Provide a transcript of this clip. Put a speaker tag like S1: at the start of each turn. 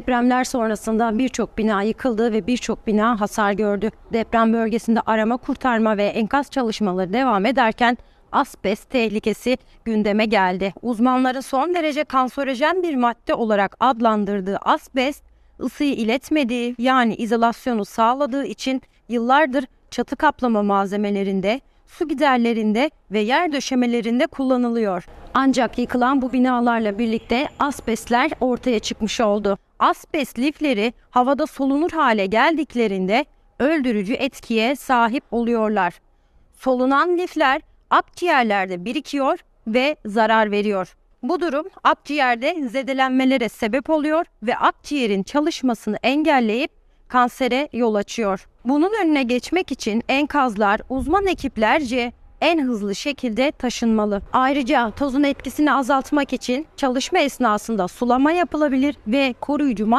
S1: Depremler sonrasında birçok bina yıkıldı ve birçok bina hasar gördü. Deprem bölgesinde arama, kurtarma ve enkaz çalışmaları devam ederken asbest tehlikesi gündeme geldi. Uzmanların son derece kanserojen bir madde olarak adlandırdığı asbest ısıyı iletmediği yani izolasyonu sağladığı için yıllardır çatı kaplama malzemelerinde, su giderlerinde ve yer döşemelerinde kullanılıyor. Ancak yıkılan bu binalarla birlikte asbestler ortaya çıkmış oldu. Asbest lifleri havada solunur hale geldiklerinde öldürücü etkiye sahip oluyorlar. Solunan lifler akciğerlerde birikiyor ve zarar veriyor. Bu durum akciğerde zedelenmelere sebep oluyor ve akciğerin çalışmasını engelleyip kansere yol açıyor. Bunun önüne geçmek için enkazlar uzman ekiplerce en hızlı şekilde taşınmalı. Ayrıca tozun etkisini azaltmak için çalışma esnasında sulama yapılabilir ve koruyucu